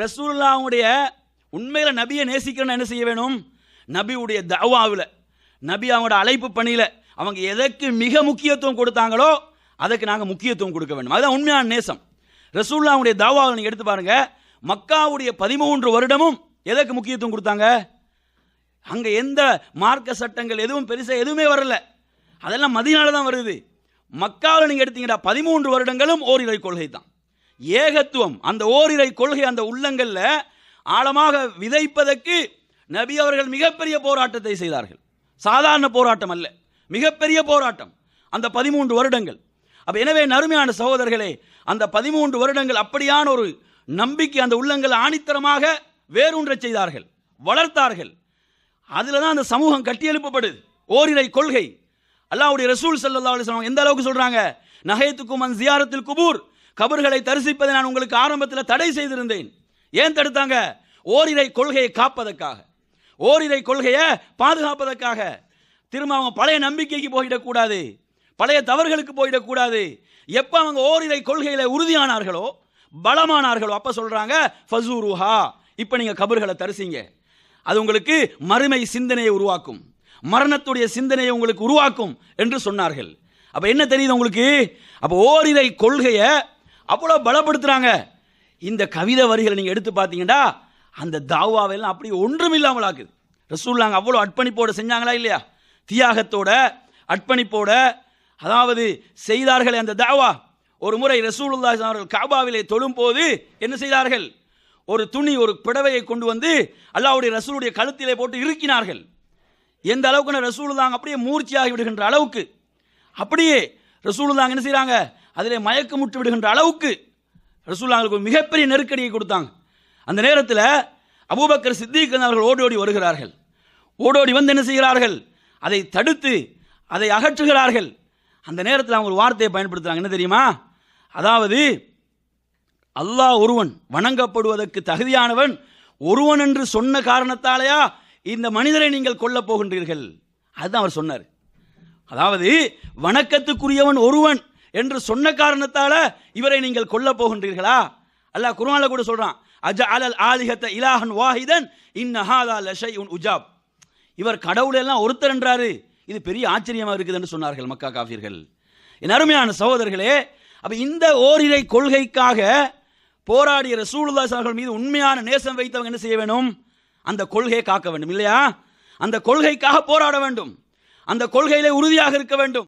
ரசூல்லாவுடைய உண்மையில் நபியை நேசிக்கிறேன்னு என்ன செய்ய வேணும்? நபியுடைய தவாவில் நபி அவங்களோட அழைப்பு பணியில் அவங்க எதற்கு மிக முக்கியத்துவம் கொடுத்தாங்களோ அதுக்கு நாங்கள் முக்கியத்துவம் கொடுக்க வேண்டும். அதுதான் உண்மையான நேசம். ரசூல்லாவுடைய தாவாவில் நீங்கள் எடுத்து பாருங்கள் மக்காவுடைய பதிமூன்று வருடமும் எதற்கு முக்கியத்துவம் கொடுத்தாங்க? அங்கே எந்த மார்க்க சட்டங்கள் எதுவும் பெருசாக எதுவுமே வரல. அதெல்லாம் மதியனால தான் வருது. மக்காவில் நீங்கள் எடுத்தீங்கன்னா பதிமூன்று வருடங்களும் ஓரிரை கொள்கை தான் ஏகத்துவம் அந்த ஓரிரை கொள்கை அந்த உள்ளங்களில் ஆழமாக விதைப்பதற்கு நபி அவர்கள் மிகப்பெரிய போராட்டத்தை செய்தார்கள். சாதாரண போராட்டம் அல்ல மிகப்பெரிய போராட்டம். அந்த பதிமூன்று வருடங்கள். அப்போ எனவே நறுமையான சகோதரர்களே அந்த பதிமூன்று வருடங்கள் அப்படியான ஒரு நம்பிக்கை அந்த உள்ளங்கள் ஆணித்தரமாக வேரூன்றச் செய்தார்கள் வளர்த்தார்கள். அதில் தான் அந்த சமூகம் கட்டியெழுப்பப்படுது ஓரிரை கொள்கை. அல்லாவுடைய ரசூல் செல்லல்லா அலிஸ்லாம் எந்த அளவுக்கு சொல்கிறாங்க நகைத்துக்கும் அன் ஜியாரத்தில் குபூர். கபர்களை தரிசிப்பதை நான் உங்களுக்கு ஆரம்பத்தில் தடை செய்திருந்தேன். ஏன் தடுத்தாங்க? ஓரிரை கொள்கையை காப்பதற்காக. ஓரிரை கொள்கையை பாதுகாப்பதற்காக. திரும்ப அவங்க பழைய நம்பிக்கைக்கு போயிடக்கூடாது. பழைய தவறுகளுக்கு போயிடக்கூடாது. எப்போ அவங்க ஓரிரை கொள்கையில் உறுதியானார்களோ பலமானார்களோ அப்போ சொல்கிறாங்க ஃபசூருஹா. இப்போ நீங்கள் கபர்களை தரிசிங்க. அது உங்களுக்கு மறுமை சிந்தனையை உருவாக்கும். மரணத்துடைய சிந்தனையை உங்களுக்கு உருவாக்கும் என்று சொன்னார்கள். அப்போ என்ன தெரியுது உங்களுக்கு? அப்போ ஓரிரை கொள்கையை அவ்வளோ பலப்படுத்துகிறாங்க இந்த கவிதை வரிகளை நீங்கள் எடுத்து பார்த்தீங்கன்னா அந்த தாவாவெல்லாம் அப்படி ஒன்றும் இல்லாமல் ஆக்குது. ரசூல்லாங்க அவ்வளோ அர்ப்பணிப்போட செஞ்சாங்களா இல்லையா? தியாகத்தோட அர்ப்பணிப்போட அதாவது செய்தார்களே அந்த தாவா. ஒரு முறை ரசூலுல்லாஹி அவர்கள் காபாவிலே தொழும்போது என்ன செய்தார்கள்? ஒரு துணி ஒரு புடவையை கொண்டு வந்து அல்லாவுடைய ரசூலுடைய கழுத்திலே போட்டு இருக்கினார்கள் எந்த அளவுக்கு ரசூலுல்லாங்க அப்படியே மூர்ச்சியாகி விடுகின்ற அளவுக்கு. அப்படியே ரசூலுல்லாங்க என்ன செய்கிறாங்க அதிலே மயக்கமுட்டு விடுகின்ற அளவுக்கு ரசூல்லாங்களுக்கு ஒரு மிகப்பெரிய நெருக்கடியை கொடுத்தாங்க. அந்த நேரத்தில் அபூபக்கர் சித்திகன் அவர்கள் ஓடோடி வருகிறார்கள். ஓடோடி வந்து என்ன செய்கிறார்கள்? அதை தடுத்து அதை அகற்றுகிறார்கள். அந்த நேரத்தில் அவங்க ஒரு வார்த்தையை பயன்படுத்துகிறாங்க என்ன தெரியுமா? அதாவது அல்லாஹ் ஒருவன் வணங்கப்படுவதற்கு தகுதியானவன் ஒருவன் என்று சொன்ன காரணத்தாலேயா இந்த மனிதரை நீங்கள் கொல்லப் போகின்றீர்கள்? அதுதான் அவர் சொன்னார். அதாவது வணக்கத்துக்குரியவன் ஒருவன் என்று சொன்ன காரணத்தால இவரை நீங்கள் கொல்லப் போகின்றீர்களா? அல்லாஹ் குர்ஆன்ல கூட சொல்றான் அஜ அலல் ஆலிஹத்த இலாஹன் வாஹிதன் இன்னஹாதா லஷைஉன் உஜாப். இவர் கடவுள் எல்லாம் ஒருத்தர் என்றாரு. இது பெரிய ஆச்சரியமாக இருக்குது என்று சொன்னார்கள் மக்கா காஃபியர்கள் என் அருமையான சகோதரர்களே அப்போ இந்த ஓரிரை கொள்கைக்காக போராடிய ரசூலுல்லா சார்கள் மீது உண்மையான நேசம் வைத்தவங்க என்ன செய்ய வேணும் அந்த கொள்கையை காக்க வேண்டும் இல்லையா? அந்த கொள்கைக்காக போராட வேண்டும். அந்த கொள்கையிலே உறுதியாக இருக்க வேண்டும்.